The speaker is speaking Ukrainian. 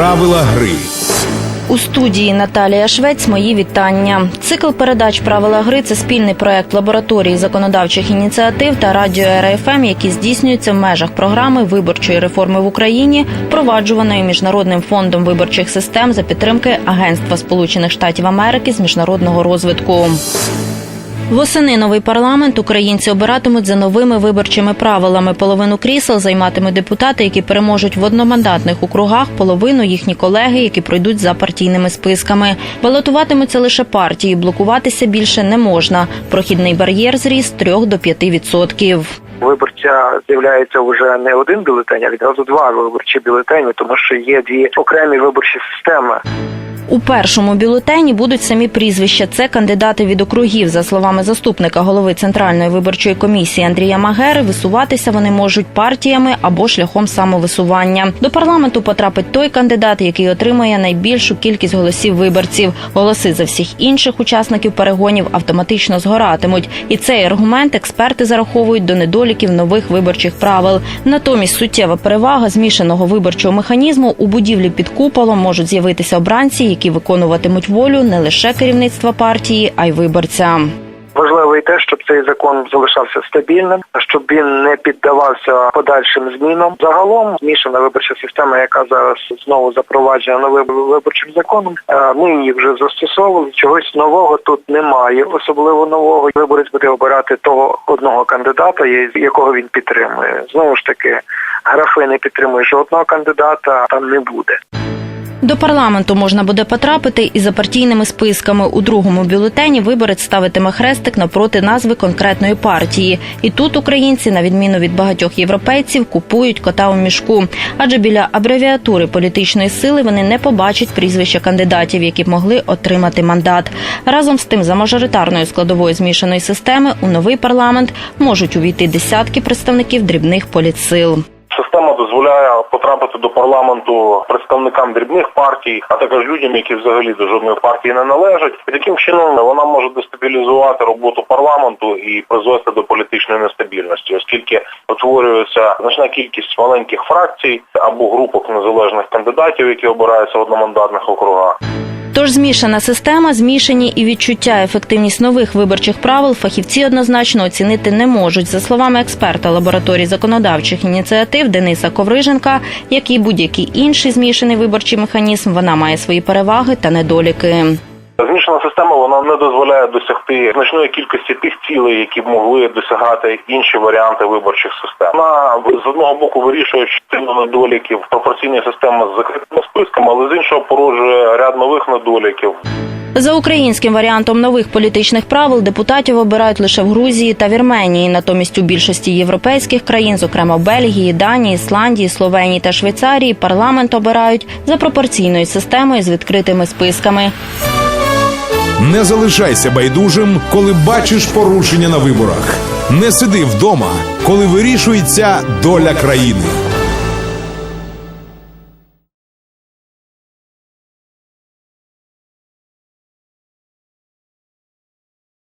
Правила гри. У студії Наталія Швець мої вітання. Цикл передач Правила гри це спільний проект лабораторії законодавчих ініціатив та радіо РФМ, які здійснюються в межах програми виборчої реформи в Україні, впроваджуваної міжнародним фондом виборчих систем за підтримки Агентства Сполучених Штатів Америки з міжнародного розвитку. Восени новий парламент українці обиратимуть за новими виборчими правилами. Половину крісел займатимуть депутати, які переможуть в одномандатних округах, половину їхні колеги, які пройдуть за партійними списками. Балотуватимуться лише партії, блокуватися більше не можна. Прохідний бар'єр зріс з 3 до 5 відсотків. виборця з'являється вже не один бюлетень, а відразу два виборчі бюлетені, тому що є дві окремі виборчі системи. У першому бюлетені будуть самі прізвища. Це кандидати від округів. За словами заступника голови центральної виборчої комісії Андрія Магери, висуватися вони можуть партіями або шляхом самовисування. До парламенту потрапить той кандидат, який отримає найбільшу кількість голосів виборців. Голоси за всіх інших учасників перегонів автоматично згоратимуть. І цей аргумент експерти зараховують до недоліків нових виборчих правил. Натомість суттєва перевага змішаного виборчого механізму у будівлі під куполом можуть з'явитися обранці, які виконуватимуть волю не лише керівництва партії, а й виборця. Важливо і те, щоб цей закон залишався стабільним, щоб він не піддавався подальшим змінам. Загалом змішана виборча система, яка зараз знову запроваджена новим виборчим законом. е, Ми її вже застосовували. Чогось нового тут немає. Особливо нового виборець буде обирати того одного кандидата, якого він підтримує. Знову ж таки, графи не підтримує жодного кандидата, там не буде. До парламенту можна буде потрапити і за партійними списками. У другому бюлетені виборець ставитиме хрестик напроти назви конкретної партії. І тут українці, на відміну від багатьох європейців, купують кота у мішку. Адже біля абревіатури політичної сили вони не побачать прізвища кандидатів, які б могли отримати мандат. Разом з тим, за мажоритарною складовою змішаної системи у новий парламент можуть увійти десятки представників дрібних політсил. Система дозволяє потрапити до парламенту представникам дрібних партій, а також людям, які взагалі до жодної партії не належать. І таким чином вона може дестабілізувати роботу парламенту і призвести до політичної нестабільності, оскільки утворюється значна кількість маленьких фракцій або групок незалежних кандидатів, які обираються в одномандатних округах. Тож змішана система, змішані і відчуття ефективність нових виборчих правил фахівці однозначно оцінити не можуть. За словами експерта лабораторії законодавчих ініціатив Дениса Ковриженка, як і будь-який інший змішаний виборчий механізм, вона має свої переваги та недоліки. Змішана система вона не дозволяє досягти значної кількості тих цілей, які б могли досягати інші варіанти виборчих систем. Вона з одного боку вирішує частину недоліків пропорційної системи з закритими списками, але з іншого породжує ряд нових недоліків. За українським варіантом нових політичних правил депутатів обирають лише в Грузії та Вірменії. Натомість у більшості європейських країн, зокрема Бельгії, Данії, Ісландії, Словенії та Швейцарії, парламент обирають за пропорційною системою з відкритими списками. Не залишайся байдужим, коли бачиш порушення на виборах. Не сиди вдома, коли вирішується доля країни.